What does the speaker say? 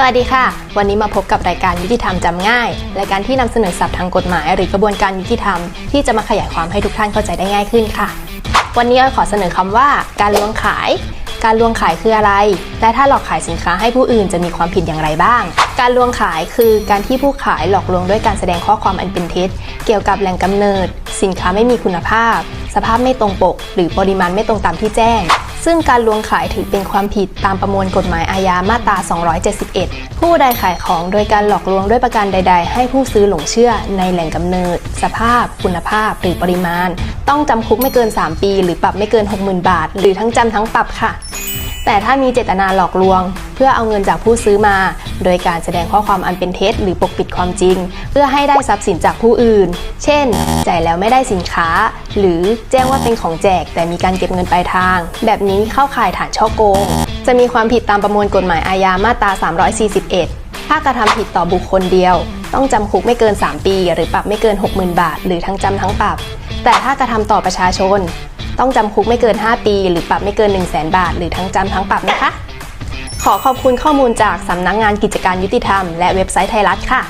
สวัสดีค่ะ วันนี้มาพบกับรายการยุติธรรมจำง่าย รายการที่นำเสนอศัพท์ทางกฎหมาย หรือกระบวนการยุติธรรมที่จะมาขยายความให้ทุกท่านเข้าใจได้ง่ายขึ้นค่ะ วันนี้เราขอเสนอคำว่า การลวงขาย การลวงขายคืออะไร และถ้าหลอกขายสินค้าให้ผู้อื่นจะมีความผิดอย่างไรบ้าง การลวงขายคือการที่ผู้ขายหลอกลวงด้วยการแสดงข้อความอันเป็นเท็จ เกี่ยวกับแหล่งกำเนิด สินค้าไม่มีคุณภาพ สภาพไม่ตรงปก หรือปริมาณไม่ตรงตามที่แจ้ง ซึ่งการลวงขายถือเป็นความผิดตามประมวลกฎหมายอาญามาตรา 271 ผู้ใดขายของโดยการหลอกลวงด้วยประการใด ๆ ให้ผู้ซื้อหลงเชื่อในแหล่งกำเนิด สภาพ คุณภาพ หรือปริมาณ ต้องจำคุกไม่เกิน 3 ปี หรือปรับไม่เกิน 60,000 บาท หรือทั้งจำทั้งปรับค่ะ แต่ถ้ามีเจตนาหลอกลวง เพื่อเอาเงินจากผู้ซื้อมา โดยการแสดงข้อความอันเป็นเท็จหรือปกปิดความจริง เพื่อให้ได้ทรัพย์สินจากผู้อื่น เช่น จ่ายแล้วไม่ได้สินค้า หรือแจ้งว่าเป็นของแจก แต่มีการเก็บเงินปลายทาง แบบนี้เข้าข่ายฐานช่อโกง จะมีความผิดตามประมวลกฎหมายอาญามาตรา 341 ถ้ากระทำผิดต่อบุคคลเดียว ต้องจำคุกไม่เกิน 3 ปี หรือปรับไม่เกิน 60,000 บาท หรือทั้งจำทั้งปรับ แต่ถ้ากระทำต่อประชาชน ต้องจำคุกไม่เกิน 5 ปี หรือปรับไม่เกิน 1 0 0 0 0แบาท หรือทั้งจำทั้งปรับนะคะ ขอขอบคุณข้อมูลจากสำนักงงานกิจการยุติธรรม และเว็บไซต์ไทยรัฐค่ะ